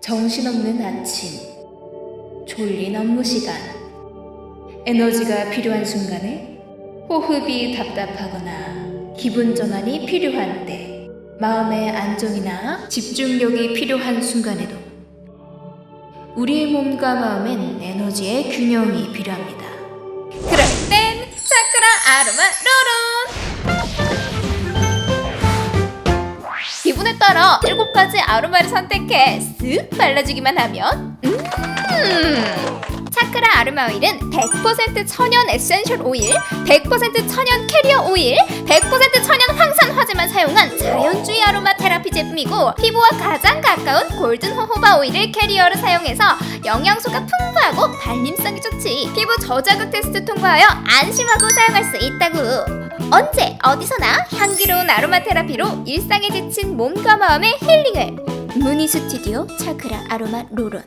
정신없는 아침, 졸린 업무 시간, 에너지가 필요한 순간에 호흡이 답답하거나 기분 전환이 필요한 때, 마음의 안정이나 집중력이 필요한 순간에도 우리의 몸과 마음엔 에너지의 균형이 필요합니다. 그럴 땐 차크라 아로마 로론! 따라 일곱 가지 아로마를 선택해 쓱 발라주기만 하면 음! 차크라 아로마 오일은 100% 천연 에센셜 오일, 100% 천연 캐리어 오일, 100% 자연주의 아로마 테라피 제품이고 피부와 가장 가까운 골든 호호바 오일을 캐리어로 사용해서 영양소가 풍부하고 발림성이 좋지. 피부 저자극 테스트 통과하여 안심하고 사용할 수 있다고. 언제 어디서나 향기로운 아로마 테라피로 일상에 지친 몸과 마음의 힐링을. 무니 스튜디오 차크라 아로마 로론.